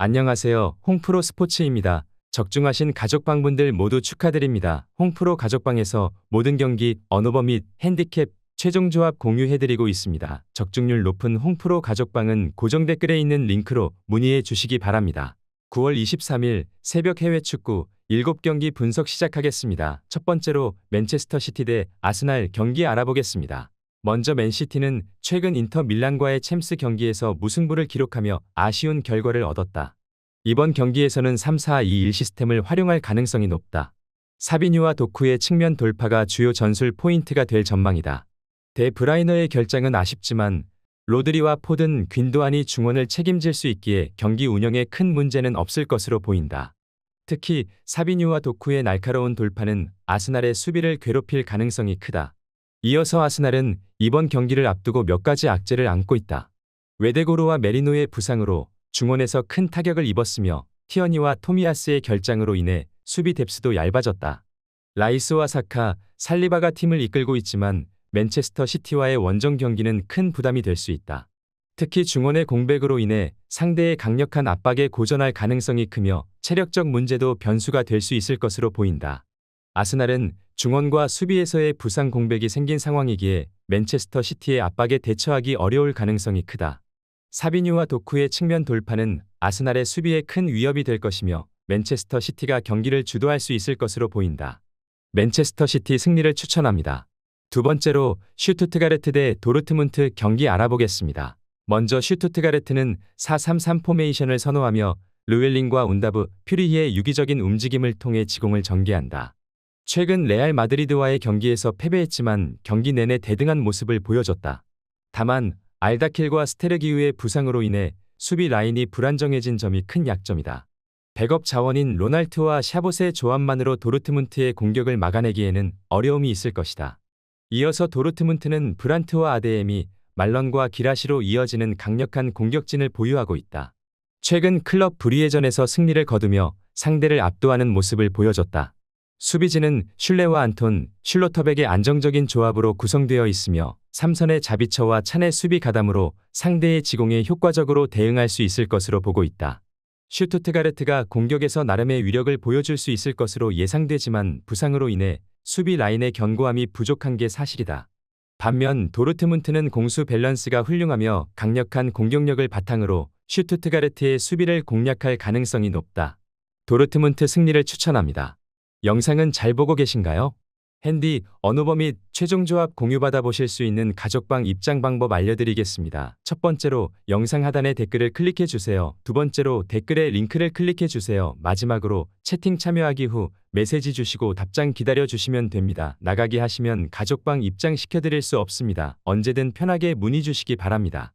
안녕하세요. 홍프로 스포츠입니다. 적중하신 가족방분들 모두 축하드립니다. 홍프로 가족방에서 모든 경기, 언어버 및 핸디캡, 최종 조합 공유해드리고 있습니다. 적중률 높은 홍프로 가족방은 고정 댓글에 있는 링크로 문의해 주시기 바랍니다. 9월 23일 새벽 해외 축구 7경기 분석 시작하겠습니다. 첫 번째로 맨체스터 시티 대 아스날 경기 알아보겠습니다. 먼저 맨시티는 최근 인터 밀란과의 챔스 경기에서 무승부를 기록하며 아쉬운 결과를 얻었다. 이번 경기에서는 3-4-2-1 시스템을 활용할 가능성이 높다. 사비뉴와 도쿠의 측면 돌파가 주요 전술 포인트가 될 전망이다. 대 브라이너의 결장은 아쉽지만 로드리와 포든 균도안이 중원을 책임질 수 있기에 경기 운영에 큰 문제는 없을 것으로 보인다. 특히 사비뉴와 도쿠의 날카로운 돌파는 아스날의 수비를 괴롭힐 가능성이 크다. 이어서 아스날은 이번 경기를 앞두고 몇 가지 악재를 안고 있다. 웨데고로와 메리노의 부상으로 중원에서 큰 타격을 입었으며 티어니와 토미아스의 결장으로 인해 수비 뎁스도 얇아졌다. 라이스와 사카, 살리바가 팀을 이끌고 있지만 맨체스터 시티와의 원정 경기는 큰 부담이 될 수 있다. 특히 중원의 공백으로 인해 상대의 강력한 압박에 고전할 가능성이 크며 체력적 문제도 변수가 될 수 있을 것으로 보인다. 아스날은 중원과 수비에서의 부상 공백이 생긴 상황이기에 맨체스터 시티의 압박에 대처하기 어려울 가능성이 크다. 사비뉴와 도쿠의 측면 돌파는 아스날의 수비에 큰 위협이 될 것이며 맨체스터 시티가 경기를 주도할 수 있을 것으로 보인다. 맨체스터 시티 승리를 추천합니다. 두 번째로 슈투트가르트 대 도르트문트 경기 알아보겠습니다. 먼저 슈투트가르트는 4-3-3 포메이션을 선호하며 르웰링과 운다브, 퓨리히의 유기적인 움직임을 통해 지공을 전개한다. 최근 레알 마드리드와의 경기에서 패배했지만 경기 내내 대등한 모습을 보여줬다. 다만 알다킬과 스테르기우의 부상으로 인해 수비 라인이 불안정해진 점이 큰 약점이다. 백업 자원인 로날트와 샤봇의 조합만으로 도르트문트의 공격을 막아내기에는 어려움이 있을 것이다. 이어서 도르트문트는 브란트와 아데엠이 말런과 기라시로 이어지는 강력한 공격진을 보유하고 있다. 최근 클럽 브리에전에서 승리를 거두며 상대를 압도하는 모습을 보여줬다. 수비진은 슐레와 안톤, 슐로터백의 안정적인 조합으로 구성되어 있으며 삼선의 자비처와 찬의 수비 가담으로 상대의 지공에 효과적으로 대응할 수 있을 것으로 보고 있다. 슈투트가르트가 공격에서 나름의 위력을 보여줄 수 있을 것으로 예상되지만 부상으로 인해 수비 라인의 견고함이 부족한 게 사실이다. 반면 도르트문트는 공수 밸런스가 훌륭하며 강력한 공격력을 바탕으로 슈투트가르트의 수비를 공략할 가능성이 높다. 도르트문트 승리를 추천합니다. 영상은 잘 보고 계신가요? 핸디, 언어버 및 최종 조합 공유받아 보실 수 있는 가족방 입장 방법 알려드리겠습니다. 첫 번째로 영상 하단에 댓글을 클릭해 주세요. 두 번째로 댓글에 링크를 클릭해 주세요. 마지막으로 채팅 참여하기 후 메시지 주시고 답장 기다려 주시면 됩니다. 나가기 하시면 가족방 입장 시켜드릴 수 없습니다. 언제든 편하게 문의 주시기 바랍니다.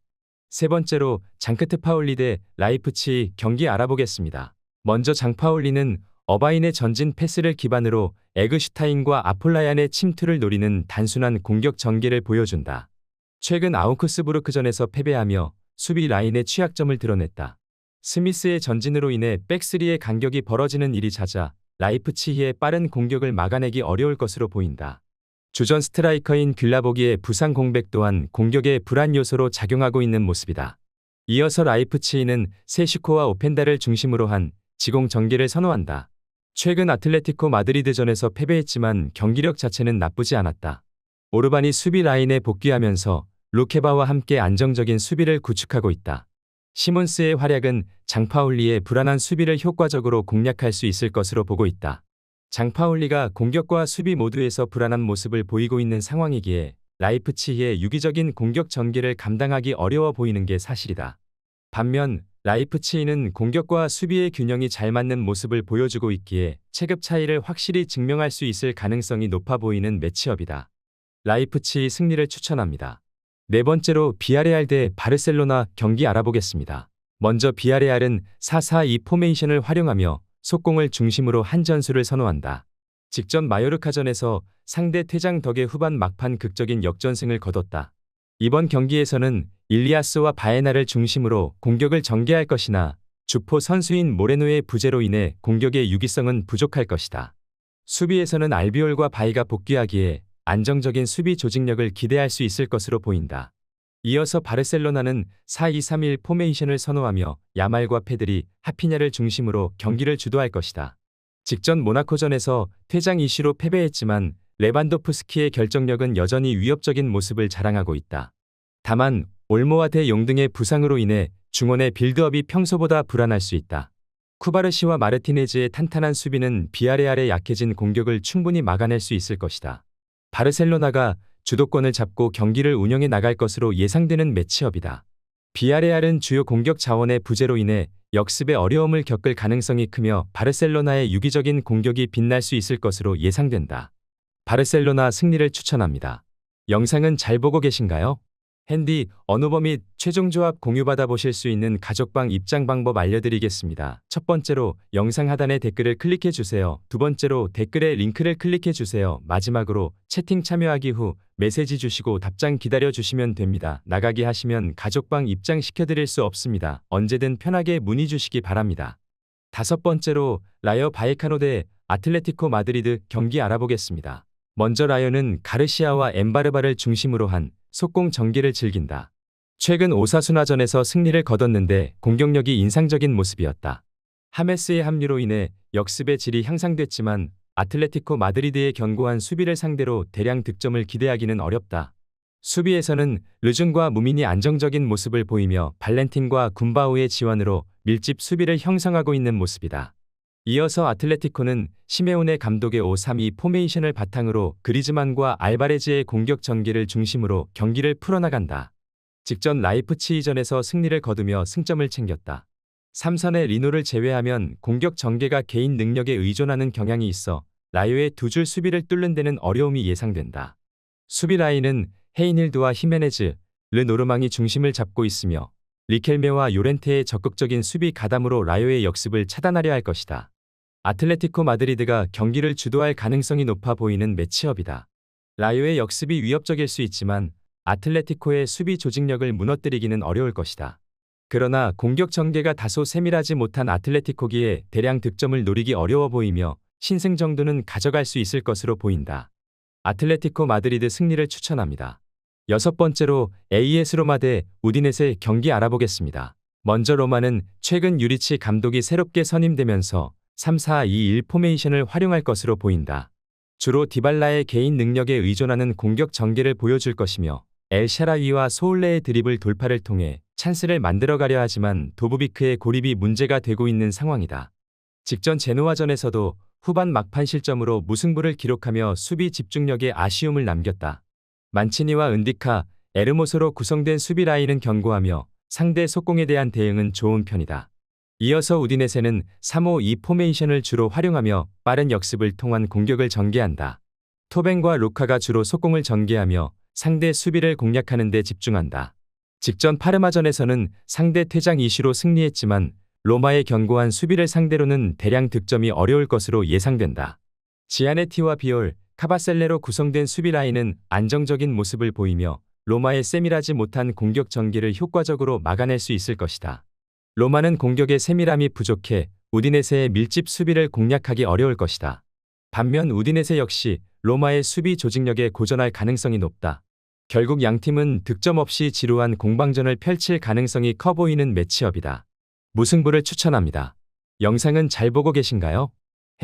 세 번째로 장크트 파울리 대 라이프치 경기 알아보겠습니다. 먼저 장파울리는 어바인의 전진 패스를 기반으로 에그슈타인과 아폴라얀의 침투를 노리는 단순한 공격 전개를 보여준다. 최근 아우크스부르크전에서 패배하며 수비 라인의 취약점을 드러냈다. 스미스의 전진으로 인해 백스리의 간격이 벌어지는 일이 잦아 라이프치히의 빠른 공격을 막아내기 어려울 것으로 보인다. 주전 스트라이커인 귤라보기의 부상 공백 또한 공격의 불안 요소로 작용하고 있는 모습이다. 이어서 라이프치히는 세슈코와 오펜다를 중심으로 한 지공 전개를 선호한다. 최근 아틀레티코 마드리드전에서 패배했지만 경기력 자체는 나쁘지 않았다. 오르반이 수비 라인에 복귀하면서 루케바와 함께 안정적인 수비를 구축하고 있다. 시몬스의 활약은 장파울리의 불안한 수비를 효과적으로 공략할 수 있을 것으로 보고 있다. 장파울리가 공격과 수비 모두에서 불안한 모습을 보이고 있는 상황이기에 라이프치히의 유기적인 공격 전개를 감당하기 어려워 보이는 게 사실이다. 반면 라이프치히는 공격과 수비의 균형이 잘 맞는 모습을 보여주고 있기에 체급 차이를 확실히 증명할 수 있을 가능성이 높아 보이는 매치업이다. 라이프치히 승리를 추천합니다. 네 번째로 비아레알 대 바르셀로나 경기 알아보겠습니다. 먼저 비아레알은 4-4-2 포메이션을 활용하며 속공을 중심으로 한 전술을 선호한다. 직전 마요르카전에서 상대 퇴장 덕에 후반 막판 극적인 역전승을 거뒀다. 이번 경기에서는 일리아스와 바에나를 중심으로 공격을 전개할 것이나 주포 선수인 모레노의 부재로 인해 공격의 유기성은 부족할 것이다. 수비에서는 알비올과 바이가 복귀하기에 안정적인 수비 조직력을 기대할 수 있을 것으로 보인다. 이어서 바르셀로나는 4-2-3-1 포메이션을 선호하며 야말과 페드리, 하피냐를 중심으로 경기를 주도할 것이다. 직전 모나코전에서 퇴장 이슈로 패배했지만 레반도프스키의 결정력은 여전히 위협적인 모습을 자랑하고 있다. 다만 올모와 대용 등의 부상으로 인해 중원의 빌드업이 평소보다 불안할 수 있다. 쿠바르시와 마르티네즈의 탄탄한 수비는 비아레알의 약해진 공격을 충분히 막아낼 수 있을 것이다. 바르셀로나가 주도권을 잡고 경기를 운영해 나갈 것으로 예상되는 매치업이다. 비아레알은 주요 공격 자원의 부재로 인해 역습의 어려움을 겪을 가능성이 크며 바르셀로나의 유기적인 공격이 빛날 수 있을 것으로 예상된다. 바르셀로나 승리를 추천합니다. 영상은 잘 보고 계신가요? 핸디, 언어버 및 최종 조합 공유받아 보실 수 있는 가족방 입장 방법 알려드리겠습니다. 첫 번째로 영상 하단의 댓글을 클릭해 주세요. 두 번째로 댓글에 링크를 클릭해 주세요. 마지막으로 채팅 참여하기 후 메시지 주시고 답장 기다려 주시면 됩니다. 나가기 하시면 가족방 입장 시켜드릴 수 없습니다. 언제든 편하게 문의 주시기 바랍니다. 다섯 번째로 라이어 바이카노 대 아틀레티코 마드리드 경기 알아보겠습니다. 먼저 라이어는 가르시아와 엠바르바를 중심으로 한 속공 전개를 즐긴다. 최근 오사수나전에서 승리를 거뒀는데 공격력이 인상적인 모습이었다. 하메스의 합류로 인해 역습의 질이 향상됐지만 아틀레티코 마드리드의 견고한 수비를 상대로 대량 득점을 기대하기는 어렵다. 수비에서는 르준과 무민이 안정적인 모습을 보이며 발렌틴과 군바우의 지원으로 밀집 수비를 형성하고 있는 모습이다. 이어서 아틀레티코는 시메온의 감독의 5-3-2 포메이션을 바탕으로 그리즈만과 알바레즈의 공격 전개를 중심으로 경기를 풀어나간다. 직전 라이프치히전에서 승리를 거두며 승점을 챙겼다. 3선의 리노를 제외하면 공격 전개가 개인 능력에 의존하는 경향이 있어 라이오의 두 줄 수비를 뚫는 데는 어려움이 예상된다. 수비 라인은 헤이닐드와 히메네즈, 르노르망이 중심을 잡고 있으며 리켈메와 요렌테의 적극적인 수비 가담으로 라이오의 역습을 차단하려 할 것이다. 아틀레티코 마드리드가 경기를 주도할 가능성이 높아 보이는 매치업이다. 라이오의 역습이 위협적일 수 있지만 아틀레티코의 수비 조직력을 무너뜨리기는 어려울 것이다. 그러나 공격 전개가 다소 세밀하지 못한 아틀레티코기에 대량 득점을 노리기 어려워 보이며 신승 정도는 가져갈 수 있을 것으로 보인다. 아틀레티코 마드리드 승리를 추천합니다. 여섯 번째로 AS 로마 대 우디넷의 경기 알아보겠습니다. 먼저 로마는 최근 유리치 감독이 새롭게 선임되면서 3-4-2-1 포메이션을 활용할 것으로 보인다. 주로 디발라의 개인 능력에 의존하는 공격 전개를 보여줄 것이며 엘 샤라위와 소울레의 드립을 돌파를 통해 찬스를 만들어가려 하지만 도부비크의 고립이 문제가 되고 있는 상황이다. 직전 제노아전에서도 후반 막판 실점으로 무승부를 기록하며 수비 집중력에 아쉬움을 남겼다. 만치니와 은디카, 에르모소로 구성된 수비 라인은 견고하며 상대 속공에 대한 대응은 좋은 편이다. 이어서 우디네세는 3-5-2 포메이션을 주로 활용하며 빠른 역습을 통한 공격을 전개한다. 토벤과 루카가 주로 속공을 전개하며 상대 수비를 공략하는 데 집중한다. 직전 파르마전에서는 상대 퇴장 이슈로 승리했지만 로마의 견고한 수비를 상대로는 대량 득점이 어려울 것으로 예상된다. 지아네티와 비올, 카바셀레로 구성된 수비 라인은 안정적인 모습을 보이며 로마의 세밀하지 못한 공격 전개를 효과적으로 막아낼 수 있을 것이다. 로마는 공격의 세밀함이 부족해 우디네세의 밀집 수비를 공략하기 어려울 것이다. 반면 우디네세 역시 로마의 수비 조직력에 고전할 가능성이 높다. 결국 양팀은 득점 없이 지루한 공방전을 펼칠 가능성이 커 보이는 매치업이다. 무승부를 추천합니다. 영상은 잘 보고 계신가요?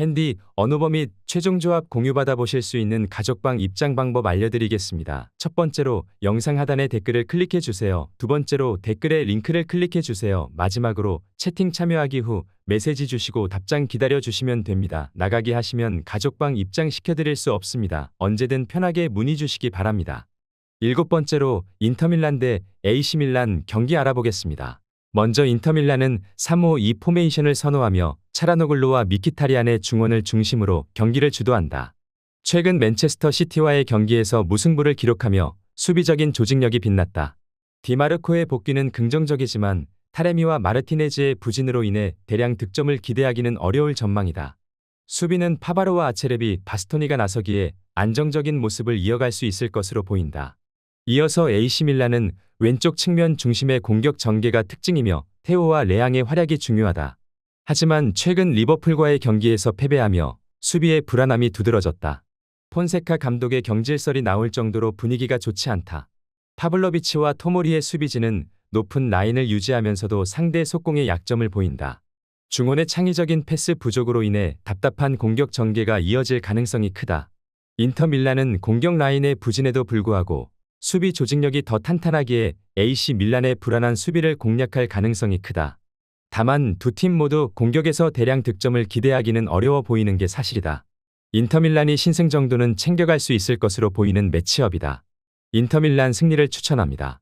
핸디, 언어버 및 최종 조합 공유받아 보실 수 있는 가족방 입장 방법 알려드리겠습니다. 첫 번째로 영상 하단의 댓글을 클릭해 주세요. 두 번째로 댓글에 링크를 클릭해 주세요. 마지막으로 채팅 참여하기 후 메시지 주시고 답장 기다려 주시면 됩니다. 나가기 하시면 가족방 입장 시켜드릴 수 없습니다. 언제든 편하게 문의 주시기 바랍니다. 일곱 번째로 인터밀란 대 AC밀란 경기 알아보겠습니다. 먼저 인터밀란은 3-5-2 포메이션을 선호하며 차라노글로와 미키타리안의 중원을 중심으로 경기를 주도한다. 최근 맨체스터 시티와의 경기에서 무승부를 기록하며 수비적인 조직력이 빛났다. 디마르코의 복귀는 긍정적이지만 타레미와 마르티네즈의 부진으로 인해 대량 득점을 기대하기는 어려울 전망이다. 수비는 파바로와 아체레비, 바스토니가 나서기에 안정적인 모습을 이어갈 수 있을 것으로 보인다. 이어서 AC밀란은 왼쪽 측면 중심의 공격 전개가 특징이며 테오와 레앙의 활약이 중요하다. 하지만 최근 리버풀과의 경기에서 패배하며 수비의 불안함이 두드러졌다. 폰세카 감독의 경질설이 나올 정도로 분위기가 좋지 않다. 파블로비치와 토모리의 수비진은 높은 라인을 유지하면서도 상대 속공의 약점을 보인다. 중원의 창의적인 패스 부족으로 인해 답답한 공격 전개가 이어질 가능성이 크다. 인터 밀란은 공격 라인의 부진에도 불구하고 수비 조직력이 더 탄탄하기에 AC 밀란의 불안한 수비를 공략할 가능성이 크다. 다만 두 팀 모두 공격에서 대량 득점을 기대하기는 어려워 보이는 게 사실이다. 인터밀란이 신승 정도는 챙겨갈 수 있을 것으로 보이는 매치업이다. 인터밀란 승리를 추천합니다.